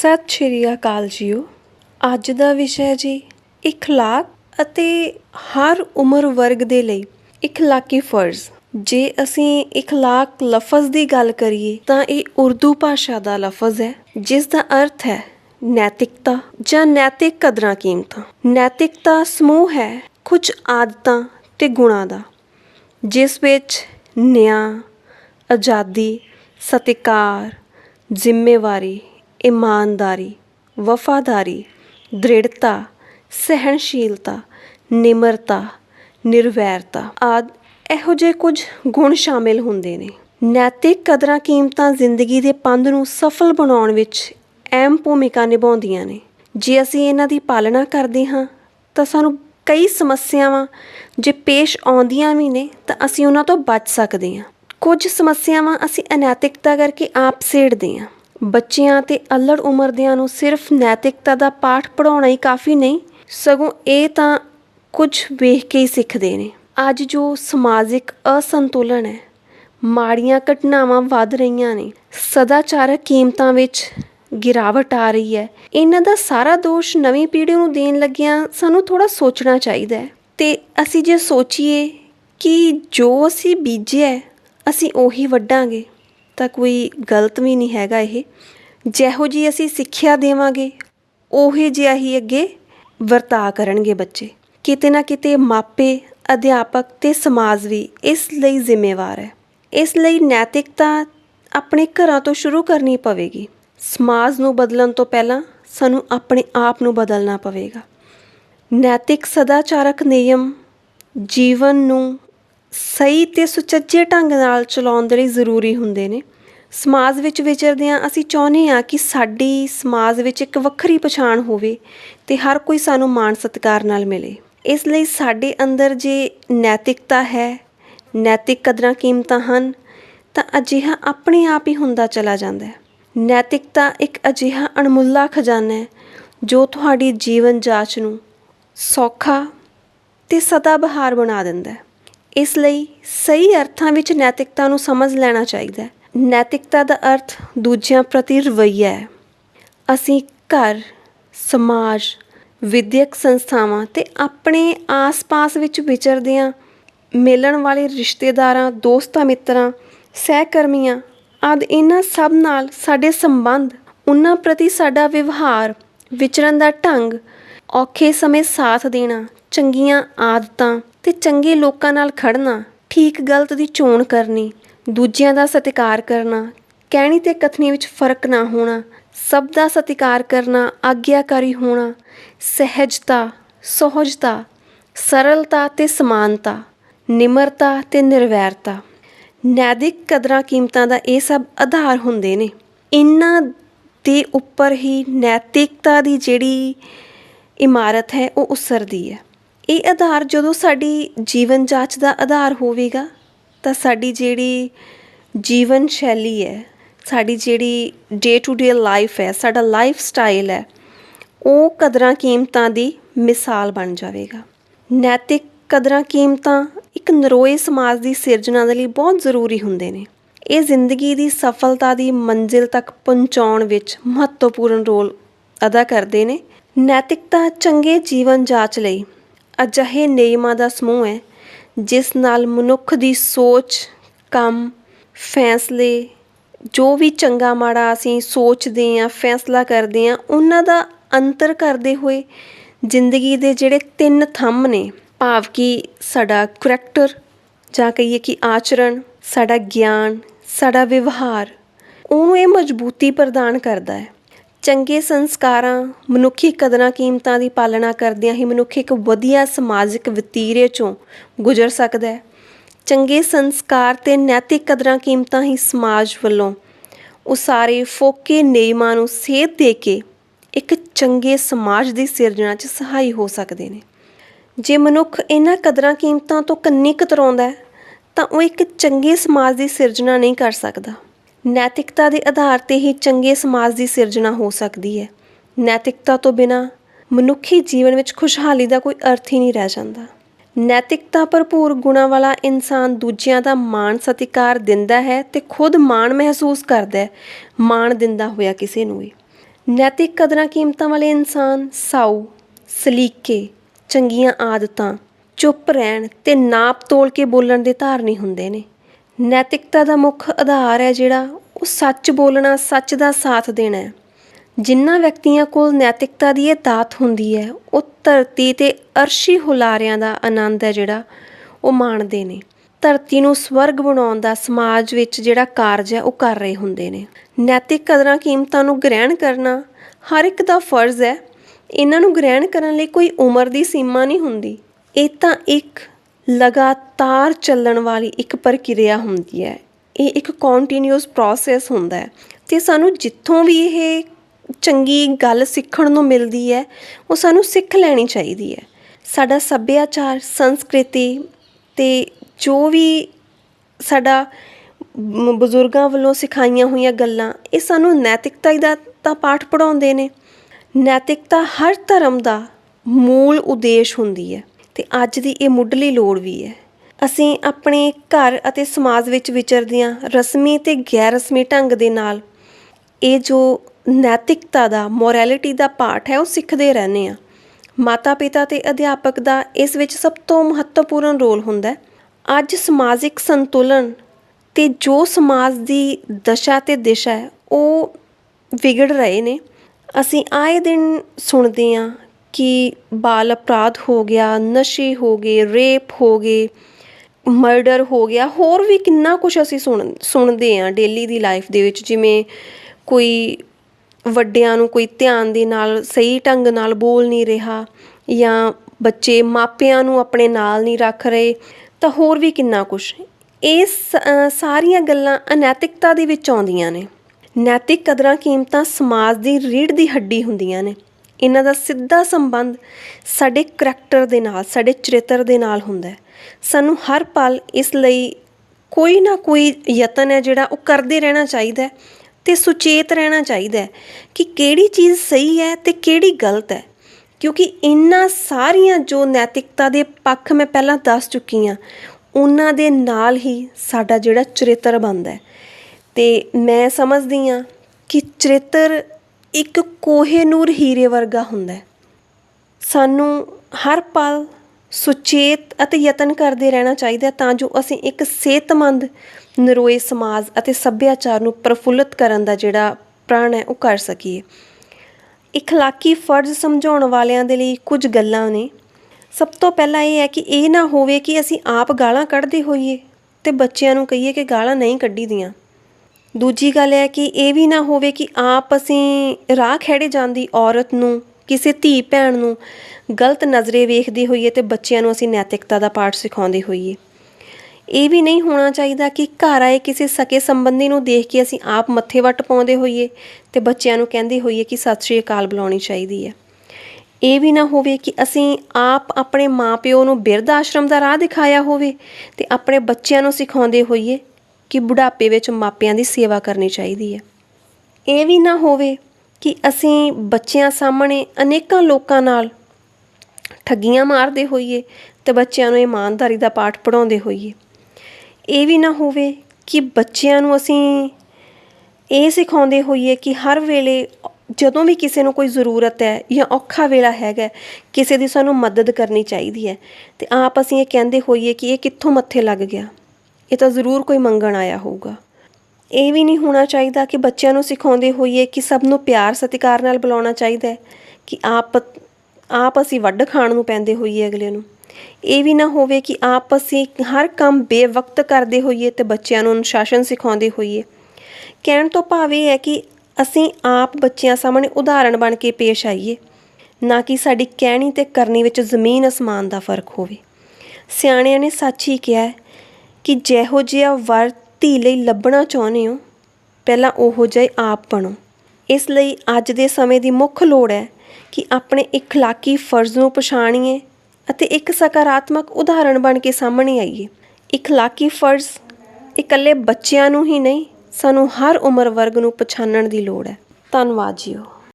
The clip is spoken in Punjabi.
ਸਤਿ ਸ਼੍ਰੀ ਅਕਾਲ ਜੀਓ। ਅੱਜ ਦਾ ਵਿਸ਼ਾ ਹੈ ਜੀ ਇਖਲਾਕ ਅਤੇ ਹਰ ਉਮਰ ਵਰਗ ਦੇ ਲਈ ਇਖਲਾਕੀ ਫਰਜ਼। ਜੇ ਅਸੀਂ ਇਖਲਾਕ ਲਫ਼ਜ਼ ਦੀ ਗੱਲ ਕਰੀਏ ਤਾਂ ਇਹ ਉਰਦੂ ਭਾਸ਼ਾ ਦਾ ਲਫ਼ਜ਼ ਹੈ, ਜਿਸ ਦਾ ਅਰਥ ਹੈ ਨੈਤਿਕਤਾ ਜਾਂ ਨੈਤਿਕ ਕਦਰਾਂ ਕੀਮਤਾਂ। ਨੈਤਿਕਤਾ ਸਮੂਹ ਹੈ ਕੁਝ ਆਦਤਾਂ ਤੇ ਗੁਣਾਂ ਦਾ, ਜਿਸ ਵਿੱਚ ਨਿਆਂ, ਆਜ਼ਾਦੀ, ਸਤਿਕਾਰ, ਜ਼ਿੰਮੇਵਾਰੀ ਇਮਾਨਦਾਰੀ, ਵਫਾਦਾਰੀ, ਦ੍ਰਿੜਤਾ, ਸਹਿਣਸ਼ੀਲਤਾ, ਨਿਮਰਤਾ, ਨਿਰਵੈਰਤਾ ਆਦਿ ਇਹੋ ਜਿਹੇ ਕੁਝ ਗੁਣ ਸ਼ਾਮਿਲ ਹੁੰਦੇ ਨੇ। ਨੈਤਿਕ ਕਦਰਾਂ ਕੀਮਤਾਂ ਜ਼ਿੰਦਗੀ ਦੇ ਪੰਧ ਨੂੰ ਸਫਲ ਬਣਾਉਣ ਵਿੱਚ ਅਹਿਮ ਭੂਮਿਕਾ ਨਿਭਾਉਂਦੀਆਂ ਨੇ। ਜੇ ਅਸੀਂ ਇਹਨਾਂ ਦੀ ਪਾਲਣਾ ਕਰਦੇ ਹਾਂ, ਤਾਂ ਸਾਨੂੰ ਕਈ ਸਮੱਸਿਆਵਾਂ ਜੇ ਪੇਸ਼ ਆਉਂਦੀਆਂ ਵੀ ਨੇ, ਤਾਂ ਅਸੀਂ ਉਹਨਾਂ ਤੋਂ ਬਚ ਸਕਦੇ ਹਾਂ। ਕੁਝ ਸਮੱਸਿਆਵਾਂ ਅਸੀਂ ਅਨੈਤਿਕਤਾ ਕਰਕੇ ਆਪ ਸੇੜਦੇ ਹਾਂ। ਬੱਚਿਆਂ ਤੇ ਅਲੜ ਉਮਰ ਦਿਆਂ ਨੂੰ ਸਿਰਫ ਨੈਤਿਕਤਾ ਦਾ ਪਾਠ ਪੜਾਉਣਾ ਹੀ ਕਾਫੀ ਨਹੀਂ, ਸਗੋਂ ਇਹ ਤਾਂ ਕੁਝ ਵੇਖ ਕੇ ਹੀ ਸਿੱਖਦੇ ਨੇ। ਅੱਜ ਜੋ ਸਮਾਜਿਕ ਅਸੰਤੁਲਨ ਹੈ, ਮਾੜੀਆਂ ਘਟਨਾਵਾਂ ਵੱਧ ਰਹੀਆਂ ਨੇ, ਸਦਾਚਾਰਕ ਕੀਮਤਾਂ ਵਿੱਚ ਗਿਰਾਵਟ ਆ ਰਹੀ ਹੈ, ਇਹਨਾਂ ਦਾ ਸਾਰਾ ਦੋਸ਼ ਨਵੀਂ ਪੀੜ੍ਹੀ ਨੂੰ ਦੇਣ ਲੱਗਿਆਂ ਸਾਨੂੰ ਥੋੜਾ ਸੋਚਣਾ ਚਾਹੀਦਾ ਹੈ। ਤੇ ਅਸੀਂ ਜੇ ਸੋਚੀਏ ਕਿ ਜੋ ਅਸੀਂ ਬੀਜਿਆ ਅਸੀਂ ਉਹੀ ਵੱਢਾਂਗੇ। ਤਾਂ ਕੋਈ ਗਲਤ ਵੀ ਨਹੀਂ ਹੈਗਾ ਇਹ। ਜਿਹੋ ਜੀ ਅਸੀਂ ਸਿੱਖਿਆ ਦੇਵਾਂਗੇ, ਉਹੇ ਜਿਹਾ ਹੀ ਅੱਗੇ ਵਰਤਾ ਕਰਨਗੇ ਬੱਚੇ। ਕਿਤੇ ਨਾ ਕਿਤੇ ਮਾਪੇ, ਅਧਿਆਪਕ ਤੇ ਸਮਾਜ ਵੀ ਇਸ ਲਈ ਜ਼ਿੰਮੇਵਾਰ ਹੈ। ਇਸ ਲਈ ਨੈਤਿਕਤਾ ਆਪਣੇ ਘਰਾਂ ਤੋਂ ਸ਼ੁਰੂ ਕਰਨੀ ਪਵੇਗੀ। ਸਮਾਜ ਨੂੰ ਬਦਲਣ ਤੋਂ ਪਹਿਲਾਂ ਸਾਨੂੰ ਆਪਣੇ ਆਪ ਨੂੰ ਬਦਲਣਾ ਪਵੇਗਾ। ਨੈਤਿਕ ਸਦਾਚਾਰਕ ਨਿਯਮ ਜੀਵਨ ਨੂੰ ਸਹੀ ਤੇ ਸੁਚੱਜੇ ਢੰਗ ਨਾਲ ਚਲਾਉਣ ਦੇ ਲਈ ਜ਼ਰੂਰੀ ਹੁੰਦੇ ਨੇ। ਸਮਾਜ ਵਿੱਚ ਵਿਚਰਦਿਆਂ ਅਸੀਂ ਚਾਹੁੰਦੇ ਹਾਂ ਕਿ ਸਾਡੀ ਸਮਾਜ ਵਿੱਚ ਇੱਕ ਵੱਖਰੀ ਪਛਾਣ ਹੋਵੇ ਤੇ ਹਰ ਕੋਈ ਸਾਨੂੰ ਮਾਣ ਸਤਿਕਾਰ ਨਾਲ ਮਿਲੇ। ਇਸ ਲਈ ਸਾਡੇ ਅੰਦਰ ਜੇ ਨੈਤਿਕਤਾ ਹੈ, ਨੈਤਿਕ ਕਦਰਾਂ ਕੀਮਤਾਂ ਹਨ, ਤਾਂ ਅਜਿਹਾ ਆਪਣੇ ਆਪ ਹੀ ਹੁੰਦਾ ਚਲਾ ਜਾਂਦਾ ਹੈ। ਨੈਤਿਕਤਾ ਇੱਕ ਅਜਿਹਾ ਅਣਮੁੱਲਾ ਖਜ਼ਾਨਾ ਹੈ, ਜੋ ਤੁਹਾਡੀ ਜੀਵਨ ਜਾਂਚ ਨੂੰ ਸੌਖਾ ਤੇ ਸਦਾ ਬਹਾਰ ਬਣਾ ਦਿੰਦਾ ਹੈ। ਇਸ ਲਈ ਸਹੀ ਅਰਥਾਂ ਵਿੱਚ ਨੈਤਿਕਤਾ ਨੂੰ ਸਮਝ ਲੈਣਾ ਚਾਹੀਦਾ ਹੈ। ਨੈਤਿਕਤਾ ਦਾ ਅਰਥ ਦੂਜਿਆਂ ਪ੍ਰਤੀ ਰਵੱਈਆ ਹੈ। ਅਸੀਂ ਘਰ, ਸਮਾਜ, ਵਿਦਿਅਕ ਸੰਸਥਾਵਾਂ ਤੇ ਆਪਣੇ ਆਸ-ਪਾਸ ਵਿੱਚ ਵਿਚਰਦਿਆਂ ਮਿਲਣ ਵਾਲੇ ਰਿਸ਼ਤੇਦਾਰਾਂ, ਦੋਸਤਾਂ, ਮਿੱਤਰਾਂ, ਸਹਿਕਰਮੀਆਂ ਆਦਿ ਇਹਨਾਂ ਸਭ ਨਾਲ ਸਾਡੇ ਸੰਬੰਧ, ਉਹਨਾਂ ਪ੍ਰਤੀ ਸਾਡਾ ਵਿਵਹਾਰ, ਵਿਚਰਨ ਦਾ ਢੰਗ, ਔਖੇ ਸਮੇਂ ਸਾਥ ਦੇਣਾ, ਚੰਗੀਆਂ ਆਦਤਾਂ ਤੇ ਚੰਗੇ ਲੋਕਾਂ ਨਾਲ ਖੜਨਾ ਠੀਕ ਗਲਤ ਦੀ ਚੋਣ ਕਰਨੀ ਦੂਜਿਆਂ ਦਾ ਸਤਿਕਾਰ ਕਰਨਾ, ਕਹਿਣੀ ਤੇ ਕਥਨੀ ਵਿੱਚ ਫ਼ਰਕ ਨਾ ਹੋਣਾ, ਸਭ ਦਾ ਸਤਿਕਾਰ ਕਰਨਾ, ਆਗਿਆਕਾਰੀ ਹੋਣਾ, ਸਹਿਜਤਾ, ਸਹਜਤਾ, ਸਰਲਤਾ ਤੇ ਸਮਾਨਤਾ, ਨਿਮਰਤਾ ਤੇ ਨਿਰਵੈਰਤਾ। ਨੈਤਿਕ ਕਦਰਾਂ ਕੀਮਤਾਂ ਦਾ ਇਹ ਸਭ ਆਧਾਰ ਹੁੰਦੇ ਨੇ। ਇਹਨਾਂ ਦੇ ਉੱਪਰ ਹੀ ਨੈਤਿਕਤਾ ਦੀ ਜਿਹੜੀ ਇਮਾਰਤ ਹੈ, ਉਹ ਉਸਰਦੀ ਹੈ। ਇਹ ਆਧਾਰ ਜਦੋਂ ਸਾਡੀ ਜੀਵਨ ਜਾਂਚ ਦਾ ਆਧਾਰ ਹੋਵੇਗਾ ਤਾਂ ਸਾਡੀ ਜਿਹੜੀ ਜੀਵਨ ਸ਼ੈਲੀ ਹੈ, ਸਾਡੀ ਜਿਹੜੀ ਡੇ ਟੂ ਡੇ ਲਾਈਫ ਹੈ, ਸਾਡਾ ਲਾਈਫ ਸਟਾਈਲ ਹੈ, ਉਹ ਕਦਰਾਂ ਕੀਮਤਾਂ ਦੀ ਮਿਸਾਲ ਬਣ ਜਾਵੇਗਾ। ਨੈਤਿਕ ਕਦਰਾਂ ਕੀਮਤਾਂ ਇੱਕ ਨਰੋਏ ਸਮਾਜ ਦੀ ਸਿਰਜਣਾ ਦੇ ਲਈ ਬਹੁਤ ਜ਼ਰੂਰੀ ਹੁੰਦੇ ਨੇ। ਇਹ ਜ਼ਿੰਦਗੀ ਦੀ ਸਫਲਤਾ ਦੀ ਮੰਜ਼ਿਲ ਤੱਕ ਪਹੁੰਚਾਉਣ ਵਿੱਚ ਮਹੱਤਵਪੂਰਨ ਰੋਲ ਅਦਾ ਕਰਦੇ ਨੇ। ਨੈਤਿਕਤਾ ਚੰਗੇ ਜੀਵਨ ਜਾਂਚ ਲਈ ਅਜਿਹੇ ਨਿਯਮਾਂ ਦਾ ਸਮੂਹ ਹੈ ਜਿਸ ਨਾਲ ਮਨੁੱਖ ਦੀ ਸੋਚ, ਕੰਮ, ਫੈਸਲੇ, ਜੋ ਵੀ ਚੰਗਾ ਮਾੜਾ ਅਸੀਂ ਸੋਚਦੇ ਹਾਂ, ਫੈਸਲਾ ਕਰਦੇ ਹਾਂ, ਉਹਨਾਂ ਦਾ ਅੰਤਰ ਕਰਦੇ ਹੋਏ ਜ਼ਿੰਦਗੀ ਦੇ ਜਿਹੜੇ ਤਿੰਨ ਥੰਮ ਨੇ, ਭਾਵ ਕਿ ਸਾਡਾ ਕਰੈਕਟਰ ਜਾਂ ਕਹੀਏ ਕਿ ਆਚਰਣ, ਸਾਡਾ ਗਿਆਨ, ਸਾਡਾ ਵਿਵਹਾਰ, ਉਹਨੂੰ ਇਹ ਮਜ਼ਬੂਤੀ ਪ੍ਰਦਾਨ ਕਰਦਾ ਹੈ। ਚੰਗੇ ਸੰਸਕਾਰਾਂ, ਮਨੁੱਖੀ ਕਦਰਾਂ ਕੀਮਤਾਂ ਦੀ ਪਾਲਣਾ ਕਰਦਿਆਂ ਹੀ ਮਨੁੱਖ ਇੱਕ ਵਧੀਆ ਸਮਾਜਿਕ ਵਤੀਰੇ ਚੋਂ ਗੁਜ਼ਰ ਸਕਦਾ ਹੈ। ਚੰਗੇ ਸੰਸਕਾਰ ਤੇ ਨੈਤਿਕ ਕਦਰਾਂ ਕੀਮਤਾਂ ਹੀ ਸਮਾਜ ਵੱਲੋਂ ਉਸਾਰੇ ਫੋਕੇ ਨਿਯਮਾਂ ਨੂੰ ਸੇਧ ਦੇ ਕੇ ਇੱਕ ਚੰਗੇ ਸਮਾਜ ਦੀ ਸਿਰਜਣਾ 'ਚ ਸਹਾਈ ਹੋ ਸਕਦੇ ਨੇ। ਜੇ ਮਨੁੱਖ ਇਹਨਾਂ ਕਦਰਾਂ ਕੀਮਤਾਂ ਤੋਂ ਕੰਨੀ ਕਤਰਾਉਂਦਾ ਤਾਂ ਉਹ ਇੱਕ ਚੰਗੇ ਸਮਾਜ ਦੀ ਸਿਰਜਣਾ ਨਹੀਂ ਕਰ ਸਕਦਾ। ਨੈਤਿਕਤਾ ਦੇ ਆਧਾਰ ਤੇ ਹੀ ਚੰਗੇ ਸਮਾਜ ਦੀ ਸਿਰਜਣਾ ਹੋ ਸਕਦੀ ਹੈ। ਨੈਤਿਕਤਾ ਤੋਂ ਬਿਨਾ ਮਨੁੱਖੀ ਜੀਵਨ ਵਿੱਚ ਖੁਸ਼ਹਾਲੀ ਦਾ ਕੋਈ ਅਰਥ ਹੀ ਨਹੀਂ ਰਹਿ ਜਾਂਦਾ। ਨੈਤਿਕਤਾ ਭਰਪੂਰ ਗੁਣਾਂ ਵਾਲਾ ਇਨਸਾਨ ਦੂਜਿਆਂ ਦਾ ਮਾਣ ਸਤਿਕਾਰ ਦਿੰਦਾ ਹੈ ਤੇ ਖੁਦ ਮਾਣ ਮਹਿਸੂਸ ਕਰਦਾ ਹੈ। ਮਾਣ ਦਿੰਦਾ ਹੋਇਆ ਕਿਸੇ ਨੂੰ ਵੀ। ਨੈਤਿਕ ਕਦਰਾਂ ਕੀਮਤਾਂ ਵਾਲੇ ਇਨਸਾਨ ਸਾਊ, ਸਲੀਕੇ, ਚੰਗੀਆਂ ਆਦਤਾਂ, ਚੁੱਪ ਰਹਿਣ ਤੇ ਨਾਪ ਤੋਲ ਕੇ ਬੋਲਣ ਦੇ ਧਾਰਨੀ ਹੁੰਦੇ ਨੇ। ਨੈਤਿਕਤਾ ਦਾ ਮੁੱਖ ਆਧਾਰ ਹੈ ਜਿਹੜਾ, ਉਹ ਸੱਚ ਬੋਲਣਾ, ਸੱਚ ਦਾ ਸਾਥ ਦੇਣਾ ਹੈ। ਜਿਨ੍ਹਾਂ ਵਿਅਕਤੀਆਂ ਕੋਲ ਨੈਤਿਕਤਾ ਦੀ ਇਹ ਦਾਤ ਹੁੰਦੀ ਹੈ, ਉਹ ਧਰਤੀ ਤੇ ਅਰਸ਼ੀ ਹੁਲਾਰਿਆਂ ਦਾ ਆਨੰਦ ਹੈ ਜਿਹੜਾ, ਉਹ ਮਾਣਦੇ ਨੇ। ਧਰਤੀ ਨੂੰ ਸਵਰਗ ਬਣਾਉਣ ਦਾ, ਸਮਾਜ ਵਿੱਚ ਜਿਹੜਾ ਕਾਰਜ ਹੈ, ਉਹ ਕਰ ਰਹੇ ਹੁੰਦੇ ਨੇ। ਨੈਤਿਕ ਕਦਰਾਂ ਕੀਮਤਾਂ ਨੂੰ ਗ੍ਰਹਿਣ ਕਰਨਾ ਹਰ ਇੱਕ ਦਾ ਫਰਜ਼ ਹੈ। ਇਹਨਾਂ ਨੂੰ ਗ੍ਰਹਿਣ ਕਰਨ ਲਈ ਕੋਈ ਉਮਰ ਦੀ ਸੀਮਾ ਨਹੀਂ ਹੁੰਦੀ। ਇਹ ਤਾਂ ਇੱਕ ਲਗਾਤਾਰ ਚੱਲਣ ਵਾਲੀ ਇੱਕ ਪ੍ਰਕਿਰਿਆ ਹੁੰਦੀ ਹੈ। ਇਹ ਇੱਕ ਕੰਟੀਨਿਊਸ ਪ੍ਰੋਸੈਸ ਹੁੰਦਾ ਹੈ। ਅਤੇ ਸਾਨੂੰ ਜਿੱਥੋਂ ਵੀ ਇਹ ਚੰਗੀ ਗੱਲ ਸਿੱਖਣ ਨੂੰ ਮਿਲਦੀ ਹੈ, ਉਹ ਸਾਨੂੰ ਸਿੱਖ ਲੈਣੀ ਚਾਹੀਦੀ ਹੈ। ਸਾਡਾ ਸੱਭਿਆਚਾਰ, ਸੰਸਕ੍ਰਿਤੀ ਤੇ ਜੋ ਵੀ ਸਾਡਾ ਬਜ਼ੁਰਗਾਂ ਵੱਲੋਂ ਸਿਖਾਈਆਂ ਹੋਈਆਂ ਗੱਲਾਂ, ਇਹ ਸਾਨੂੰ ਨੈਤਿਕਤਾ ਦਾ ਤਾਂ ਪਾਠ ਪੜਾਉਂਦੇ ਨੇ। ਨੈਤਿਕਤਾ ਹਰ ਧਰਮ ਦਾ ਮੂਲ ਉਦੇਸ਼ ਹੁੰਦੀ ਹੈ। ਤੇ ਅੱਜ ਦੀ ਇਹ ਮੁੱਢਲੀ ਲੋੜ ਵੀ ਹੈ। ਅਸੀਂ ਆਪਣੇ ਘਰ ਅਤੇ ਸਮਾਜ ਵਿੱਚ ਵਿਚਰਦੀਆਂ ਰਸਮੀ ਤੇ ਗੈਰ ਰਸਮੀ ਢੰਗ ਦੇ ਨਾਲ ਇਹ ਜੋ ਨੈਤਿਕਤਾ ਦਾ, ਮੋਰੈਲਿਟੀ ਦਾ ਪਾਠ ਹੈ, ਉਹ ਸਿੱਖਦੇ ਰਹਿੰਦੇ ਆ ਮਾਤਾ ਪਿਤਾ ਤੇ ਅਧਿਆਪਕ ਦਾ ਇਸ ਵਿੱਚ ਸਭ ਤੋਂ ਮਹੱਤਵਪੂਰਨ ਰੋਲ ਹੁੰਦਾ ਹੈ। ਅੱਜ ਸਮਾਜਿਕ ਸੰਤੁਲਨ ਤੇ ਜੋ ਸਮਾਜ ਦੀ ਦਸ਼ਾ ਤੇ ਦਿਸ਼ਾ ਹੈ, ਉਹ ਵਿਗੜ ਰਹੇ ਨੇ। ਅਸੀਂ ਆਏ ਦਿਨ ਸੁਣਦੇ ਹਾਂ ਕਿ ਬਾਲ ਅਪਰਾਧ ਹੋ ਗਿਆ, ਨਸ਼ੇ ਹੋ ਗਏ, ਰੇਪ ਹੋ ਗਏ, ਮਰਡਰ ਹੋ ਗਿਆ, ਹੋਰ ਵੀ ਕਿੰਨਾ ਕੁਝ ਅਸੀਂ ਸੁਣ, ਸੁਣਦੇ ਹਾਂ ਡੇਲੀ ਦੀ ਲਾਈਫ ਦੇ ਵਿੱਚ, ਜਿਵੇਂ ਕੋਈ ਵੱਡਿਆਂ ਨੂੰ ਕੋਈ ਧਿਆਨ ਦੇ ਨਾਲ ਸਹੀ ਢੰਗ ਨਾਲ ਬੋਲ ਨਹੀਂ ਰਿਹਾ ਜਾਂ ਬੱਚੇ ਮਾਪਿਆਂ ਨੂੰ ਆਪਣੇ ਨਾਲ ਨਹੀਂ ਰੱਖ ਰਹੇ, ਤਾਂ ਹੋਰ ਵੀ ਕਿੰਨਾ ਕੁਝ ਇਹ ਸਾਰੀਆਂ ਗੱਲਾਂ ਅਨੈਤਿਕਤਾ ਦੇ ਵਿੱਚ ਆਉਂਦੀਆਂ ਨੇ। ਨੈਤਿਕ ਕਦਰਾਂ ਕੀਮਤਾਂ ਸਮਾਜ ਦੀ ਰੀੜ ਦੀ ਹੱਡੀ ਹੁੰਦੀਆਂ ਨੇ। ਇਹਨਾਂ ਦਾ ਸਿੱਧਾ ਸੰਬੰਧ ਸਾਡੇ ਕਰੈਕਟਰ ਦੇ ਨਾਲ, ਸਾਡੇ ਚਰਿੱਤਰ ਦੇ ਨਾਲ ਹੁੰਦਾ ਸਾਨੂੰ ਹਰ ਪਲ ਇਸ ਲਈ ਕੋਈ ਨਾ ਕੋਈ ਯਤਨ ਹੈ ਜਿਹੜਾ ਉਹ ਕਰਦੇ ਰਹਿਣਾ ਚਾਹੀਦਾ ਹੈ ਤੇ ਸੁਚੇਤ ਰਹਿਣਾ ਚਾਹੀਦਾ ਕਿ ਕਿਹੜੀ ਚੀਜ਼ ਸਹੀ ਹੈ ਤੇ ਕਿਹੜੀ ਗਲਤ ਹੈ। ਕਿਉਂਕਿ ਇਨ੍ਹਾਂ ਸਾਰੀਆਂ ਜੋ ਨੈਤਿਕਤਾ ਦੇ ਪੱਖ ਮੈਂ ਪਹਿਲਾਂ ਦੱਸ ਚੁੱਕੀ ਹਾਂ, ਉਹਨਾਂ ਦੇ ਨਾਲ ਹੀ ਸਾਡਾ ਜਿਹੜਾ ਚਰਿੱਤਰ ਬਣਦਾ ਹੈ। ਤੇ ਮੈਂ ਸਮਝਦੀ ਹਾਂ ਕਿ ਚਰਿੱਤਰ ਇੱਕ ਕੋਹੇਨੂਰ ਹੀਰੇ ਵਰਗਾ ਹੁੰਦਾ ਹੈ। ਸਾਨੂੰ ਹਰ ਪਲ ਸੁਚੇਤ ਅਤੇ ਯਤਨ ਕਰਦੇ ਰਹਿਣਾ ਚਾਹੀਦਾ ਤਾਂ ਜੋ ਅਸੀਂ ਇੱਕ ਸਿਹਤਮੰਦ, ਨਰੋਏ ਸਮਾਜ ਅਤੇ ਸੱਭਿਆਚਾਰ ਨੂੰ ਪ੍ਰਫੁੱਲਤ ਕਰਨ ਦਾ ਜਿਹੜਾ ਪ੍ਰਣ ਹੈ ਉਹ ਕਰ ਸਕੀਏ। ਇਖਲਾਕੀ ਫਰਜ਼ ਸਮਝਾਉਣ ਵਾਲਿਆਂ ਦੇ ਲਈ ਕੁਝ ਗੱਲਾਂ ਨੇ। ਸਭ ਤੋਂ ਪਹਿਲਾਂ ਇਹ ਹੈ ਕਿ ਇਹ ਨਾ ਹੋਵੇ ਕਿ ਅਸੀਂ ਆਪ ਗਾਲਾਂ ਕੱਢਦੇ ਹੋਈਏ ਤੇ ਬੱਚਿਆਂ ਨੂੰ ਕਹੀਏ ਕਿ ਗਾਲਾਂ ਨਹੀਂ ਕੱਢੀ ਦੀਆਂ ਦੂਜੀ ਗੱਲ ਹੈ ਕਿ ਇਹ ਵੀ ਨਾ ਹੋਵੇ ਕਿ ਆਪ ਅਸੀਂ ਰਾਹ ਖੇੜੇ ਜਾਂਦੀ ਔਰਤ ਨੂੰ, ਕਿਸੇ ਧੀ ਭੈਣ ਨੂੰ ਗਲਤ ਨਜ਼ਰੇ ਵੇਖਦੇ ਹੋਈਏ ਤੇ ਬੱਚਿਆਂ ਨੂੰ ਅਸੀਂ ਨੈਤਿਕਤਾ ਦਾ ਪਾਠ ਸਿਖਾਉਂਦੇ ਹੋਈਏ। ਇਹ ਵੀ ਨਹੀਂ ਹੋਣਾ ਚਾਹੀਦਾ ਕਿ ਘਰ ਆਏ ਕਿਸੇ ਸਕੇ ਸੰਬੰਧੀ ਨੂੰ ਦੇਖ ਕੇ ਅਸੀਂ ਆਪ ਮੱਥੇ ਵੱਟ ਪਾਉਂਦੇ ਹੋਈਏ ਤੇ ਬੱਚਿਆਂ ਨੂੰ ਕਹਿੰਦੇ ਹੋਈਏ ਕਿ ਸਤਿ ਸ਼੍ਰੀ ਅਕਾਲ ਬੁਲਾਉਣੀ ਚਾਹੀਦੀ ਹੈ। ਇਹ ਵੀ ਨਾ ਹੋਵੇ ਕਿ ਅਸੀਂ ਆਪ ਆਪਣੇ ਮਾਪਿਓ ਨੂੰ ਬਿਰਧ ਆਸ਼ਰਮ ਦਾ ਰਾਹ ਦਿਖਾਇਆ ਹੋਵੇ ਤੇ ਆਪਣੇ ਬੱਚਿਆਂ ਨੂੰ ਸਿਖਾਉਂਦੇ ਹੋਈਏ ਕਿ ਬੁਢਾਪੇ ਵਿੱਚ ਮਾਪਿਆਂ ਦੀ ਸੇਵਾ ਕਰਨੀ ਚਾਹੀਦੀ ਹੈ। ਇਹ ਵੀ ਨਾ ਹੋਵੇ ਕਿ ਅਸੀਂ ਬੱਚਿਆਂ ਸਾਹਮਣੇ ਅਨੇਕਾਂ ਲੋਕਾਂ ਨਾਲ ਠੱਗੀਆਂ ਮਾਰਦੇ ਹੋਈਏ ਤੇ ਬੱਚਿਆਂ ਨੂੰ ਇਮਾਨਦਾਰੀ ਦਾ ਪਾਠ ਪੜਾਉਂਦੇ ਹੋਈਏ। ਇਹ ਵੀ ਨਾ ਹੋਵੇ ਕਿ ਬੱਚਿਆਂ ਨੂੰ ਅਸੀਂ ਇਹ ਸਿਖਾਉਂਦੇ ਹੋਈਏ ਕਿ ਹਰ ਵੇਲੇ ਜਦੋਂ ਵੀ ਕਿਸੇ ਨੂੰ ਕੋਈ ਜ਼ਰੂਰਤ ਹੈ ਜਾਂ ਔਖਾ ਵੇਲਾ ਹੈਗਾ ਕਿਸੇ ਦੀ ਸਾਨੂੰ ਮਦਦ ਕਰਨੀ ਚਾਹੀਦੀ ਹੈ। ਤੇ ਆਪ ਅਸੀਂ ਇਹ ਕਹਿੰਦੇ ਹੋਈਏ ਕਿ ਇਹ ਕਿੱਥੋਂ ਮੱਥੇ ਲੱਗ ਗਿਆ। ਇਹ ਤਾਂ ਜ਼ਰੂਰ ਕੋਈ ਮੰਗਣ ਆਇਆ ਹੋਊਗਾ। ਇਹ ਵੀ ਨਹੀਂ ਹੋਣਾ ਚਾਹੀਦਾ ਕਿ ਬੱਚਿਆਂ ਨੂੰ ਸਿਖਾਉਂਦੇ ਹੋਈਏ ਕਿ ਸਭ ਨੂੰ ਪਿਆਰ, ਸਤਿਕਾਰ ਨਾਲ ਬੁਲਾਉਣਾ ਚਾਹੀਦਾ ਹੈ, ਕਿ ਆਪ ਆਪ ਅਸੀਂ ਵੱਢ ਖਾਣ ਨੂੰ ਪੈਂਦੇ ਹੋਈਏ ਅਗਲੇ ਨੂੰ। ਇਹ ਵੀ ਨਾ ਹੋਵੇ ਕਿ ਆਪ ਅਸੀਂ ਹਰ ਕੰਮ ਬੇਵਕਤ ਕਰਦੇ ਹੋਈਏ ਤੇ ਬੱਚਿਆਂ ਨੂੰ ਅਨੁਸ਼ਾਸਨ ਸਿਖਾਉਂਦੇ ਹੋਈਏ। ਕਹਿਣ ਤੋਂ ਭਾਵ ਇਹ ਹੈ ਕਿ ਅਸੀਂ ਆਪ ਬੱਚਿਆਂ ਸਾਹਮਣੇ ਉਦਾਹਰਣ ਬਣ ਕੇ ਪੇਸ਼ ਆਈਏ, ਨਾ ਕਿ ਸਾਡੀ ਕਹਿਣੀ ਤੇ ਕਰਨੀ ਵਿੱਚ ਜ਼ਮੀਨ ਅਸਮਾਨ ਦਾ ਫ਼ਰਕ ਹੋਵੇ। ਸਿਆਣਿਆਂ ਨੇ ਸੱਚ ਹੀ ਕਿਹਾ ਹੈ ਕਿ ਜਿਹੋ ਜਿਹਾ ਵਰ ਧੀ ਲਈ ਲੱਭਣਾ ਚਾਹੁੰਦੇ ਹੋ, ਪਹਿਲਾਂ ਉਹੋ ਜਿਹੇ ਆਪ ਬਣੋ। ਇਸ ਲਈ ਅੱਜ ਦੇ ਸਮੇਂ ਦੀ ਮੁੱਖ ਲੋੜ ਹੈ ਕਿ ਆਪਣੇ ਇਖਲਾਕੀ ਫਰਜ਼ ਨੂੰ ਪਛਾਣੀਏ ਅਤੇ ਇੱਕ ਸਕਾਰਾਤਮਕ ਉਦਾਹਰਣ ਬਣ ਕੇ ਸਾਹਮਣੇ ਆਈਏ। ਇਖਲਾਕੀ ਫਰਜ਼ ਇਕੱਲੇ ਬੱਚਿਆਂ ਨੂੰ ਹੀ ਨਹੀਂ, ਸਾਨੂੰ ਹਰ ਉਮਰ ਵਰਗ ਨੂੰ ਪਛਾਣਨ ਦੀ ਲੋੜ ਹੈ। ਧੰਨਵਾਦ ਜੀਓ